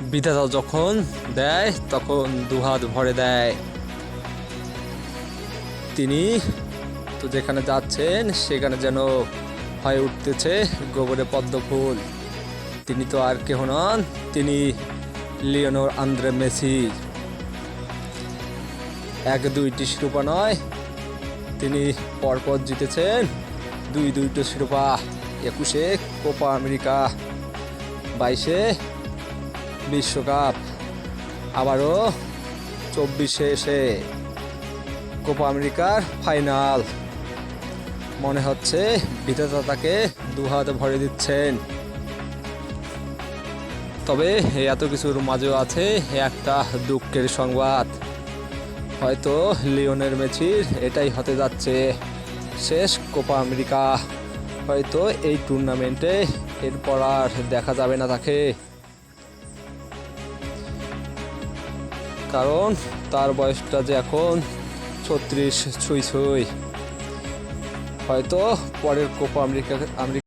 বিধাতা যখন দেয়, তখন দুহাত ভরে দেয়। তিনি তো যেখানে যাচ্ছেন, সেখানে যেন হয়ে উঠতেছে গোবরে পদ্ম ফুল। তিনি তো আর কেহ নন, তিনি লিওনোর আন্দ্রে মেসি। এক দুইটি শিরোপা নয়, তিনি পরপর জিতেছেন। দুই দুইটো শিরোপা, একুশে কোপা আমেরিকা, বাইশে বিশ্বকাপ। আবারও চব্বিশে এসে কোপা আমেরিকার ফাইনাল। মনে হচ্ছে বিধাতা তাকে দুহাত ভরে দিচ্ছেন। তবে এত কিছুর মাঝেও আছে একটা দুঃখের সংবাদ। হয়তো লিওনের মেসির এটাই হতে যাচ্ছে। শেষ কোপা আমেরিকা। হয়তো এই টুর্নামেন্টে এরপর আর দেখা যাবে না তাকে। কারণ তার বয়সটা যে এখন ছত্রিশ ছুঁই ছুঁই। হয়তো পরের কোপা আমেরিকা আমেরিকা